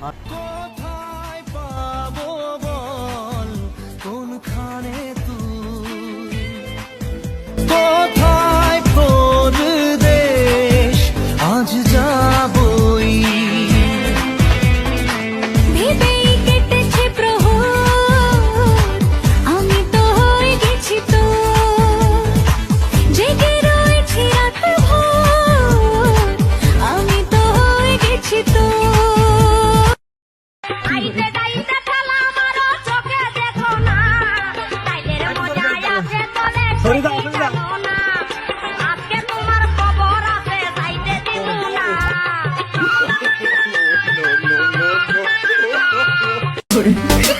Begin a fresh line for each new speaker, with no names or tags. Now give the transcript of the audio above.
啊。
Sorry.